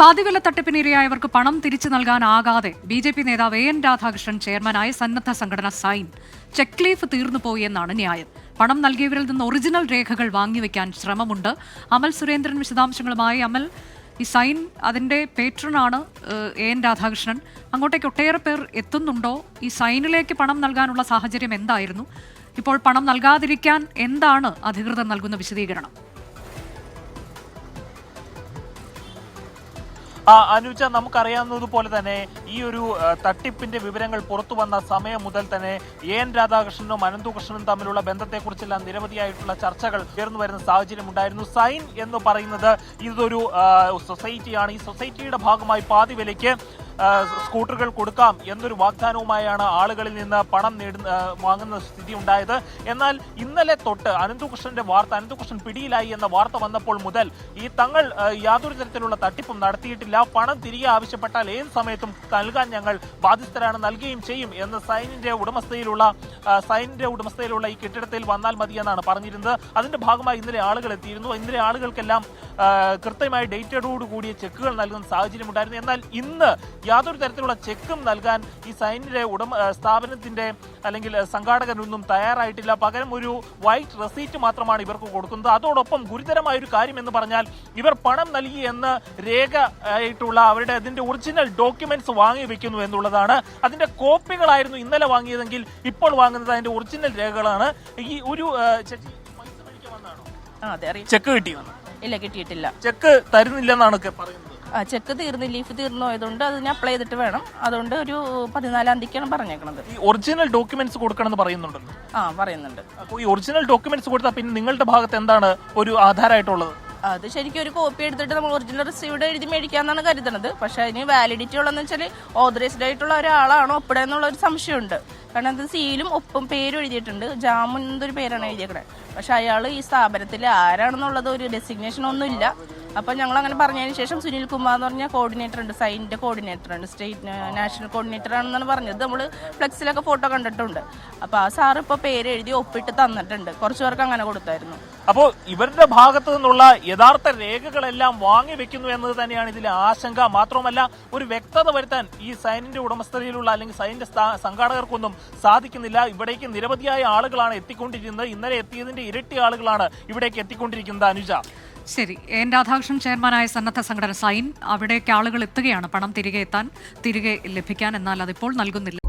പാതിവില തട്ടിപ്പിനിരയായവർക്ക് പണം തിരിച്ചു നൽകാനാകാതെ ബി ജെ പി നേതാവ് എ എൻ രാധാകൃഷ്ണൻ ചെയർമാനായ സന്നദ്ധ സംഘടന സൈൻ ചെക്ക് ലീഫ് തീർന്നുപോയി എന്നാണ് ന്യായം. പണം നൽകിയവരിൽ നിന്ന് ഒറിജിനൽ രേഖകൾ വാങ്ങിവെക്കാൻ ശ്രമമുണ്ട്. അമൽ സുരേന്ദ്രൻ വിശദാംശങ്ങളുമായി അമൽ ഈ സൈൻ അതിന്റെ പേട്രനാണ് എ എൻ രാധാകൃഷ്ണൻ. അങ്ങോട്ടേക്ക് ഒട്ടേറെ പേർ എത്തുന്നുണ്ടോ? ഈ സൈനിലേക്ക് പണം നൽകാനുള്ള സാഹചര്യം എന്തായിരുന്നു? ഇപ്പോൾ പണം നൽകാതിരിക്കാൻ എന്താണ് അധികൃതർ നൽകുന്ന വിശദീകരണം? അനുജ നമുക്കറിയാവുന്നതുപോലെ തന്നെ ഈ ഒരു തട്ടിപ്പിന്റെ വിവരങ്ങൾ പുറത്തു വന്ന സമയം മുതൽ തന്നെ എ എൻ രാധാകൃഷ്ണനും അനന്തുകൃഷ്ണനും തമ്മിലുള്ള ബന്ധത്തെക്കുറിച്ചെല്ലാം നിരവധിയായിട്ടുള്ള ചർച്ചകൾ ഉയർന്നു വരുന്ന സാഹചര്യം ഉണ്ടായിരുന്നു. സൈൻ എന്ന് പറയുന്നത് ഇതൊരു സൊസൈറ്റിയാണ്. ഈ സൊസൈറ്റിയുടെ ഭാഗമായി പാതി വിലയ്ക്ക് സ്കൂട്ടറുകൾ കൊടുക്കാം എന്നൊരു വാഗ്ദാനവുമായാണ് ആളുകളിൽ നിന്ന് പണം നേടുന്ന വാങ്ങുന്ന സ്ഥിതി ഉണ്ടായത്. എന്നാൽ ഇന്നലെ തൊട്ട് അനന്തുകൃഷ്ണന്റെ വാർത്ത അനന്തുകൃഷ്ണൻ പിടിയിലായി എന്ന വാർത്ത വന്നപ്പോൾ മുതൽ ഈ തങ്ങൾ യാതൊരു തരത്തിലുള്ള തട്ടിപ്പും നടത്തിയിട്ടില്ല. പണം തിരികെ ആവശ്യപ്പെട്ടാൽ ഏത് സമയത്തും നൽകാൻ ഞങ്ങൾ ബാധ്യസ്ഥരാണ് നൽകുകയും ചെയ്യും എന്ന് സൈനിന്റെ ഉടമസ്ഥയിലുള്ള സൈനിന്റെ ഉടമസ്ഥയിലുള്ള ഈ കെട്ടിടത്തിൽ വന്നാൽ മതി എന്നാണ് പറഞ്ഞിരുന്നത്. അതിന്റെ ഭാഗമായി ഇന്നലെ ആളുകൾ എത്തിയിരുന്നു. ഇന്നലെ ആളുകൾക്കെല്ലാം കൃത്യമായി ഡേറ്റയോട് കൂടിയ ചെക്കുകൾ നൽകുന്ന സാഹചര്യം ഉണ്ടായിരുന്നു. എന്നാൽ ഇന്ന് യാതൊരു തരത്തിലുള്ള ചെക്കും നൽകാൻ ഈ സൈനിക ഉടമ സ്ഥാപനത്തിന്റെ അല്ലെങ്കിൽ സംഘാടകനൊന്നും തയ്യാറായിട്ടില്ല. പകരം ഒരു വൈറ്റ് റെസീറ്റ് മാത്രമാണ് ഇവർക്ക് കൊടുക്കുന്നത്. അതോടൊപ്പം ഗുരുതരമായ ഒരു കാര്യം എന്ന് പറഞ്ഞാൽ ഇവർ പണം നൽകി എന്ന് രേഖ ആയിട്ടുള്ള അവരുടെ അതിന്റെ ഒറിജിനൽ ഡോക്യുമെന്റ്സ് വാങ്ങി വെക്കുന്നു എന്നുള്ളതാണ്. അതിന്റെ കോപ്പികളായിരുന്നു ഇന്നലെ വാങ്ങിയതെങ്കിൽ ഇപ്പോൾ വാങ്ങുന്നത് അതിന്റെ ഒറിജിനൽ രേഖകളാണ്. ഈ ഒരു ചെക്ക് കിട്ടിയോ ഇല്ല കിട്ടിയിട്ടില്ല. ചെക്ക് തരുന്നില്ലെന്നാണ് പറയുന്നത്. ചെക്ക് തീർന്ന് ലീഫ് തീർന്നു ആയതുകൊണ്ട് അത് ഞാൻ അപ്ലൈ ചെയ്തിട്ട് വേണം. അതുകൊണ്ട് ഒരു പതിനാലാം തീയതിക്കാണ് പറഞ്ഞേക്കണത്. ഈ ഒറിജിനൽ ഡോക്യുമെന്റ്സ് കൊടുക്കണമെന്ന് പറയുന്നുണ്ടല്ലോ. ആ പറയുന്നുണ്ട്. അപ്പോൾ ഈ ഒറിജിനൽ ഡോക്യുമെന്റ്സ് കൊടുത്താൽ പിന്നെ നിങ്ങളുടെ ഭാഗത്ത് എന്താണ് ഒരു ആധാരമായിട്ടുള്ളത് അത് ശരിക്കും ഒരു കോപ്പി എടുത്തിട്ട് നമ്മൾ ഒറിജിനൽ റിസീവ്ഡ് എഴുതി മേടിക്കാന്നാണ് കരുതുന്നത് പക്ഷെ അതിന് വാലിഡിറ്റി ഉള്ളതെന്ന് വെച്ചാൽ ഓതറൈസ്ഡ് ആയിട്ടുള്ള ഒരാളാണോ ഒപ്പിടുക എന്നുള്ള ഒരു സംശയമുണ്ട്. കാരണം അത് സീലും ഒപ്പം പേരും എഴുതിയിട്ടുണ്ട്. ജാമുൻ എന്നൊരു പേരാണ് എഴുതിയേക്കണേ. പക്ഷെ അയാൾ ഈ സ്ഥാപനത്തിൽ ആരാണെന്നുള്ളത് ഒരു ഡെസിഗ്നേഷൻ ഒന്നുമില്ല. അപ്പം ഞങ്ങൾ അങ്ങനെ പറഞ്ഞതിന് ശേഷം സുനിൽ കുമാർ എന്ന് പറഞ്ഞ കോർഡിനേറ്റർ ഉണ്ട് സൈനിന്റെ കോർഡിനേറ്റർ ഉണ്ട് സ്റ്റേറ്റ് നാഷണൽ കോർഡിനേറ്റർ ആണെന്നാണ് പറഞ്ഞത്. നമ്മൾ ഫ്ലെക്സിലൊക്കെ ഫോട്ടോ കണ്ടിട്ടുണ്ട്. അപ്പോൾ ആ സാർ ഇപ്പോൾ പേര് എഴുതി ഒപ്പിട്ട് തന്നിട്ടുണ്ട്. കുറച്ച് പേർക്ക് അങ്ങനെ കൊടുത്തായിരുന്നു. അപ്പോൾ ഇവരുടെ ഭാഗത്തു നിന്നുള്ള യഥാർത്ഥ രേഖകളെല്ലാം വാങ്ങി വെക്കുന്നു എന്നത് തന്നെയാണ് ഇതിലെ ആശങ്ക. മാത്രമല്ല ഒരു വ്യക്തത വരുത്താൻ ഈ സൈനിന്റെ ഉടമസ്ഥതയിലുള്ള അല്ലെങ്കിൽ സൈനിന്റെ സംഘാടകർക്കൊന്നും സാധിക്കുന്നില്ല. ഇവിടേക്ക് നിരവധിയായ ആളുകളാണ് എത്തിക്കൊണ്ടിരിക്കുന്നത്. ഇന്നലെ എത്തിയതിന്റെ ഇരട്ടി ആളുകളാണ് ഇവിടേക്ക് എത്തിക്കൊണ്ടിരിക്കുന്നത് അനുജ. ശരി. എൻ രാധാകൃഷ്ണൻ ചെയർമാനായ സന്നദ്ധ സംഘടന സൈൻ. അവിടേക്ക് ആളുകൾ എത്തുകയാണ്. പണം തിരികെ എത്താൻ തിരികെ ലഭിക്കാൻ. എന്നാൽ അതിപ്പോൾ നൽകുന്നില്ല.